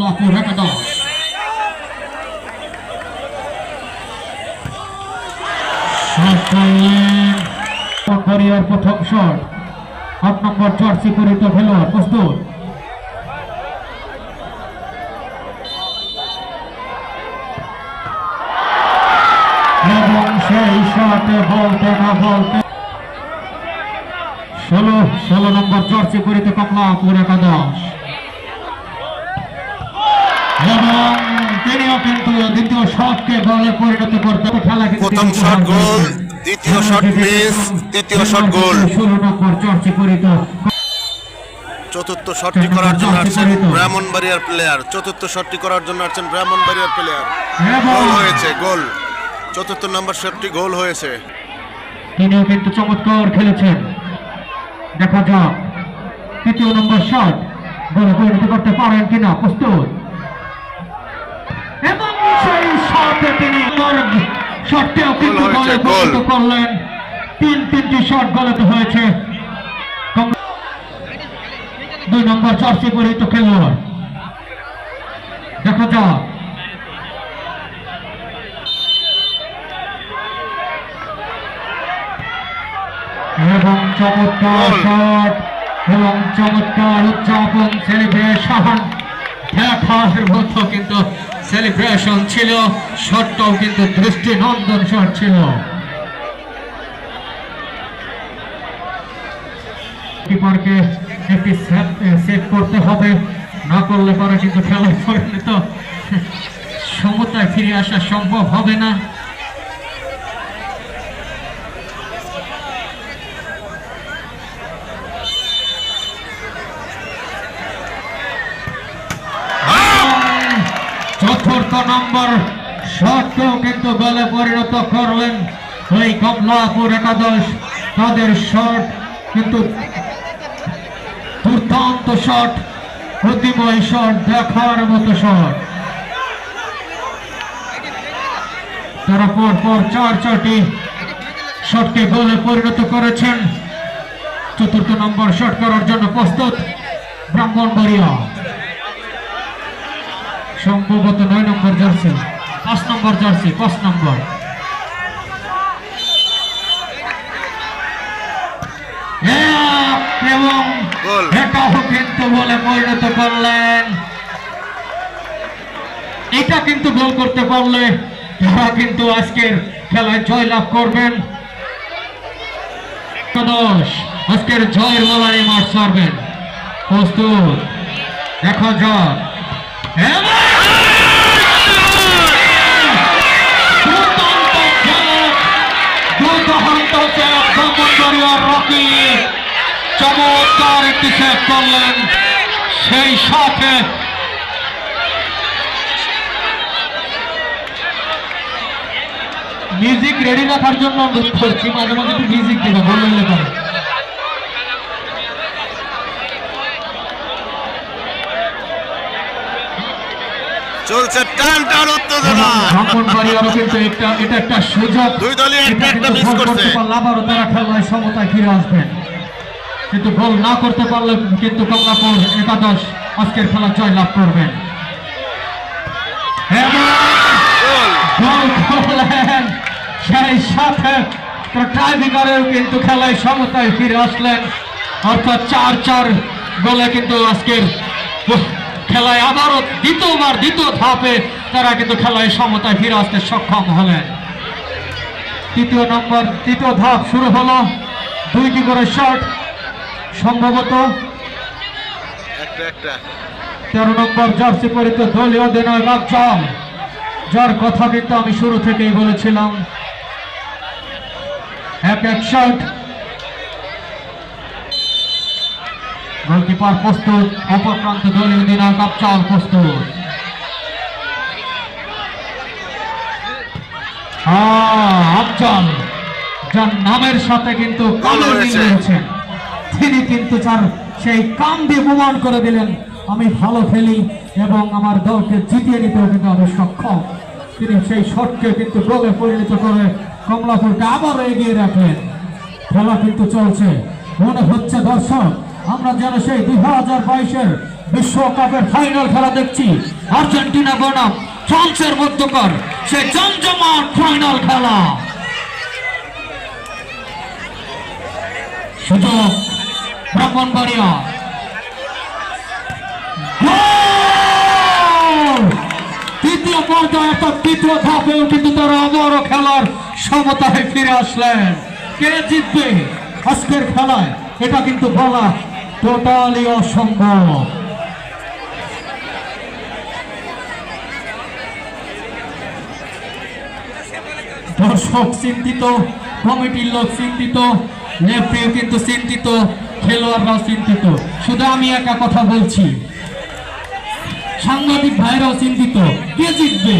Shot করলেন করিয়ার প্রথম shot. আট নম্বর জার্সি পরিত খেলোয়াড় প্রস্তুত। এবং সেই শটে বলতে না বলতে ষোলো ষোলো নম্বর জার্সি পরিত কমলাপুর একাদশ। এবং তিনিও কিন্তু দ্বিতীয় শটকে বলে পরিণত করতে খেলা প্রথম শট গোল, দ্বিতীয় শট মিস, তৃতীয় শট গোল। ষোলো নম্বর জার্সি চতুর্থ শটটি করার জন্য আসছেন ব্রাহ্মণবাড়িয়ার প্লেয়ার চতুর্থ শটটি করার জন্য আসছেন ব্রাহ্মণবাড়িয়ার প্লেয়ার গোল হয়েছে গোল। চতুর্থ নম্বর শটটি গোল হয়েছে। তিনিও কিন্তু চমৎকার খেলেছেন। দেখা যাক তৃতীয় নম্বর শট গোলে পরিণত করতে পারেন কিনা প্রস্তুত। শটে তিনি শটটিও কিন্তু গোলে পরিণত করলেন। তিন তিনটি শট গোলে হয়েছে। দুই নম্বর চারটি পরিহিত খেলোয়াড় দেখা যাক। এবং চমৎকার। শট এবং চমৎকার উদযাপন সেলিব্রেশন। দেখার মতো কিন্তু সেলিব্রেশন ছিল, শটটাও কিন্তু দৃষ্টিনন্দন শট ছিল। কিপারকে একটি সেভ করতে হবে, না করলে পরে কিন্তু খেলায় সমতায় ফিরে আসা সম্ভব হবে না চতুর্থ নম্বর শটকেও কিন্তু গোলে পরিণত করলেন ওই কমলাপুর একাদশ। তাদের শট কিন্তু দুর্দান্ত শট প্রতিময় শট দেখার মতো শট তারা পর পর চার চারটি শটকে গোলে পরিণত করেছেন। চতুর্থ নম্বর শট করার জন্য প্রস্তুত ব্রাহ্মণবাড়িয়া। সম্ভবত নয় নম্বর জার্সি। পাঁচ নম্বর জার্সি পাঁচ নম্বর। এবং এটাও কিন্তু বলে পরিণত করলেন। এটা কিন্তু গোল করতে পারলে তারা কিন্তু আজকের খেলায় জয় লাভ করবেন। দশ আজকের জয়ের লড়াই মাঠ ছাড়বেন। প্রস্তুত দেখা যাক। রকি চমৎকার একটি সেভ করলেন। সেই সাথে মিউজিক রেডি রাখার জন্য অনুরোধ করছি মাঝে মাঝে একটু মিউজিক দেবে বললে চলছে টান টান উত্তেজনা ব্রাহ্মণবাড়িয়ারও কিন্তু একটা এটা একটা সুযোগ দুই দলই একটা এটা একটা গোল করছে। আবারও তারা খেলায় সমতায় ফিরে আসবেন কিন্তু গোল না করতে পারলে কিন্তু কমলাপুর একাদশ আজকের খেলা জয় লাভ করবেন সেই সাথে কিন্তু খেলায় সমতায় ফিরে আসলেন। অর্থাৎ চার চার গোলে কিন্তু আজকের খেলায় আবারও দ্বিতীয়বার দ্বিতীয় ধাপে তারা কিন্তু খেলায় সমতায় ফিরে আসতে সক্ষম হলেন। তৃতীয় নম্বর তৃতীয় ধাপ শুরু হলো। দুইটি করে শট সম্ভবত তেরো নম্বর জার্সি পরিত দলীয় দিনয় বাগচাল যার কথা কিন্তু আমি শুরু থেকেই বলেছিলাম। এক এক শট গোলকিপার প্রস্তুত অপর প্রান্ত দলীয় দিনয় বাগচাল প্রস্তুত। হ্যাঁ, যার নামের সাথে কিন্তু কামের মিল। রয়েছে তিনি কিন্তু তার সেই কাম দিয়ে প্রমাণ করে দিলেন। আমি ভালো খেলি এবং আমার দলকে জিতিয়ে নিতেও কিন্তু আমি সক্ষম। তিনি সেই শটকে কিন্তু গোলে পরিণত করে কমলাপুরকে আবারও এগিয়ে রাখলেন। খেলা কিন্তু চলছে। মনে হচ্ছে দর্শক আমরা যেন সেই দুই হাজার বাইশের বিশ্বকাপের ফাইনাল খেলা দেখছি। আর্জেন্টিনা বনাম, ফ্রান্সের মধ্যকার, সে জমজমাট ফাইনাল খেলা। সুযোগ, ব্রাহ্মণবাড়িয়া! তৃতীয় আজকের খেলায়? এটা কিন্তু বলা টোটালি অসম্ভব দর্শক চিন্তিত, কমিটির লোক চিন্তিত, লেফটিও কিন্তু চিন্তিত, খেলোয়াড়রাও চিন্তিত। শুধু আমি একা কথা বলছি। সাংবাদিক ভাইরাও চিন্তিত। কে জিতবে?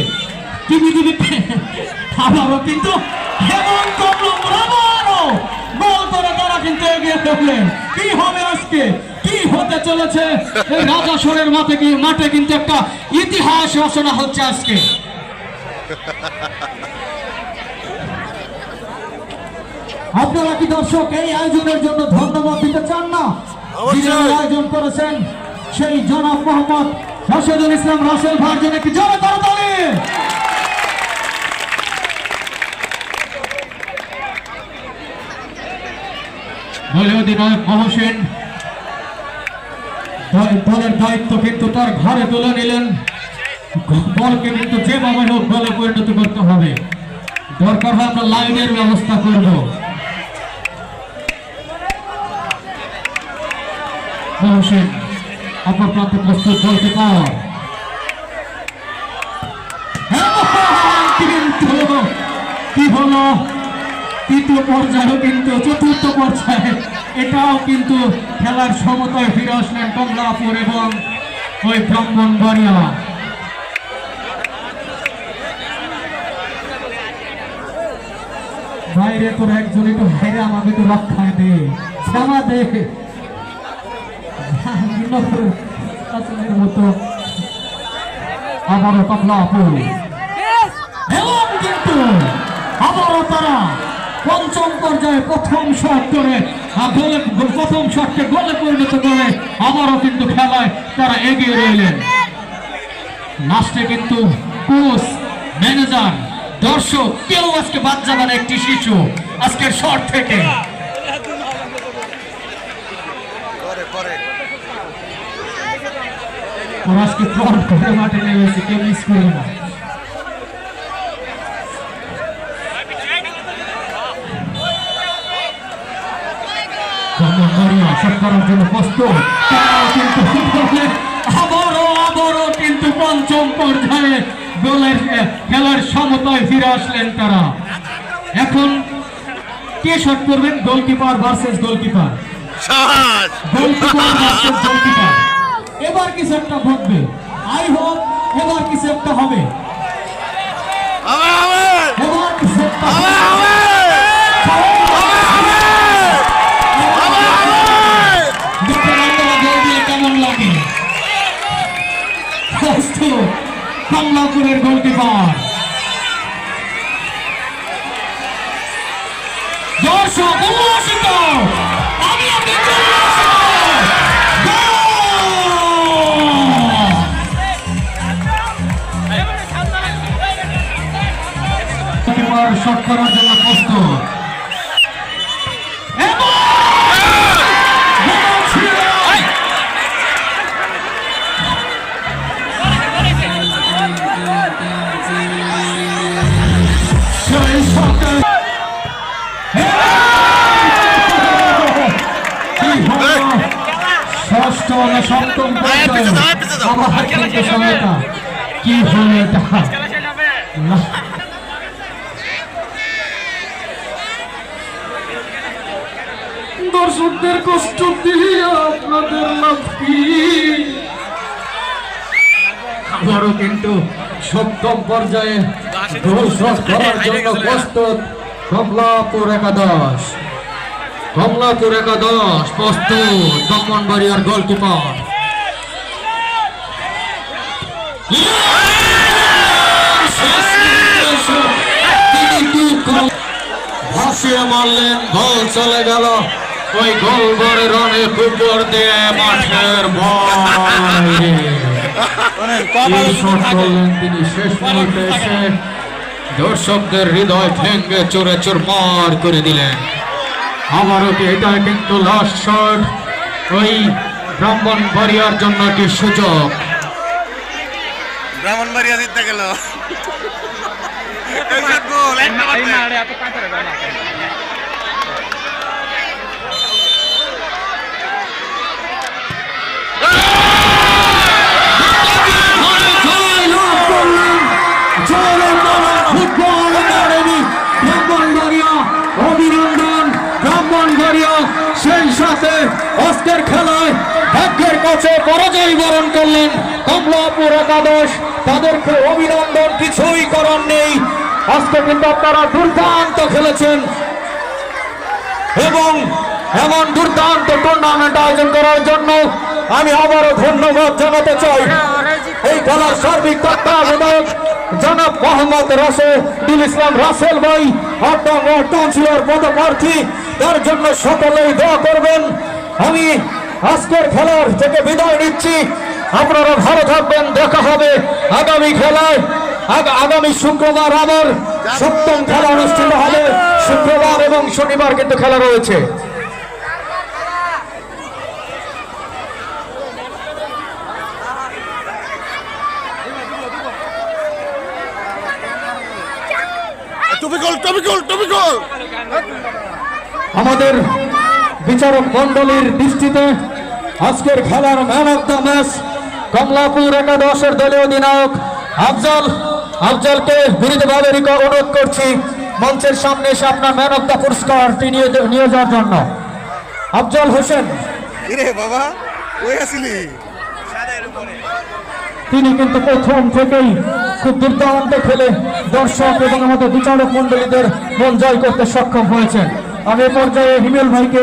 টিভি টিভিতে। আবারও কিন্তু হেমন্ত গোল করে তারা কিন্তু এগিয়ে থাকলেন কি হবে আজকে? কি হতে চলেছে? এই রাজাসরের মাঠে কি মাঠে কিন্তু একটা ইতিহাস রচনা হচ্ছে আজকে। আপনারা কি দর্শক এই আয়োজনের জন্য ধন্যবাদ দিতে চান না। আয়োজন করেছেন সেই জনাব মোহাম্মদ রাশেদুল ইসলাম রাসেল একটি জোরে করতালি দলীয় অধিনায়ক মহসেন। দল- দলের দায়িত্ব কিন্তু তার ঘরে তুলে নিলেন। বলকে কিন্তু যেভাবে হোক বলে পরিণত করতে হবে। দরকার হয় আমরা লাইনের ব্যবস্থা করব। মহসেন আপনার প্রান্তে প্রস্তুত বলতে পার। কি হলো? তৃতীয় পর্যায়ে কিন্তু চতুর্থ পর্যায়ে এটাও কিন্তু খেলার সমতায় ফিরে আসলেন কমলাপুর এবং ওই ব্রাহ্মণবাড়িয়া বাইরে তোর একজন একটু বাইরে আমাকে তো রক্ষায় দে ক্ষমা দে। মতো। আবারও কমলাপুর এবং কিন্তু আবারও তারা পঞ্চম পর্যায়ে প্রথম শট করে প্রথম শটকে গোলে পরিণত করে আবারও কিন্তু খেলায় তারা এগিয়ে রইলেন। লাস্টে কিন্তু কোচ, ম্যানেজার, দর্শক, কেউ আজকে বাদ যাবে না একটি শিশু আজকের শট থেকে। ওরা আজকে ফ্রন্ট করে মাঠে নেমেছে কেউ মিস করবে না। ব্রাহ্মণবাড়িয়া শট করার জন্য প্রস্তুত। তারাও কিন্তু আবারও আবারও কিন্তু পঞ্চম পর্যায়ে গোলের খেলার সমতায় ফিরে আসলেন তারা। এখন কে শট করবেন? Goalkeeper versus goalkeeper goalkeeper versus goalkeeper এবার কিছু একটা ঘটবে? আই হোপ এবার কিছু একটা হবে। এবার কিছু একটা। হবে কমলাপুরের গোলকিপার। দর্শক উল্লাসিত আমি আপনাকে শট করার জন্য প্রস্তুত। সপ্তম কি হলো এটা? দর্শকদের কষ্ট দিয়ে আপনাদের লাভ কি? আবারও কিন্তু সপ্তম পর্যায়ে শট করার জন্য প্রস্তুত কমলাপুর একাদশ। কমলাপুর একাদশ, প্রস্তুত, দমনবাড়িয়ার গোলকিপার ভাসিয়ে মারলেন চলে গেল। তিনি দর্শকদের হৃদয় ভেঙ্গে চোরে চোর চুরমার করে দিলেন। আমারও কি এটা কিন্তু লাস্ট শট ওই ব্রাহ্মণ বাড়িয়ার জন্য একটি সুযোগ? ব্রাহ্মণবাড়িয়া জিততে গেল। এই সাথে আজকের খেলায় ভাগ্যের কাছে পরাজয় বরণ করলেন কমলাপুর একাদশ। তাদেরকে অভিনন্দন, কিছুই করার নেই। আজকে কিন্তু আপনারা দুর্দান্ত খেলেছেন। এবং এমন দুর্দান্ত টুর্নামেন্ট আয়োজন করার জন্য আমি আবারও ধন্যবাদ জানাতে চাই। এই খেলার সার্বিক তত্ত্বাবধায়ক জনাব মোহাম্মদ রাসেল ইসলাম রাসেল ভাই আপনার কাউন্সিলর, পদপ্রার্থী তার জন্য সকলেই দোয়া করবেন। আমি আজকের খেলার থেকে বিদায় নিচ্ছি। আপনারা ভালো থাকবেন, দেখা হবে আগামী খেলায়। আগ- আগামী শুক্রবার আবার সপ্তম খেলা অনুষ্ঠিত হবে। শুক্রবার এবং শনিবার কিন্তু খেলা রয়েছে। টুপি গোল টুপি গোল টুপি গোল আমাদের বিচারক মন্ডলীর দৃষ্টিতে আজকের খেলার man of the match Kamalapur একাদশের দলীয় অধিনায়ক আফজল। আফজলকে বিনীতভাবে অনুরোধ করছি মঞ্চের সামনে এসে আপনার ম্যান অফ দ্য পুরস্কারটি নিয়ে নিয়ে যাওয়ার জন্য। আফজল হোসেন। বাবা ওই আসিলি? তিনি কিন্তু প্রথম থেকেই খুব দুর্দান্ত খেলে দর্শক এবং আমাদের বিচারক মন্ডলীদের মন জয় করতে সক্ষম হয়েছেন। আমি পর্যায়ে হিমেল ভাইকে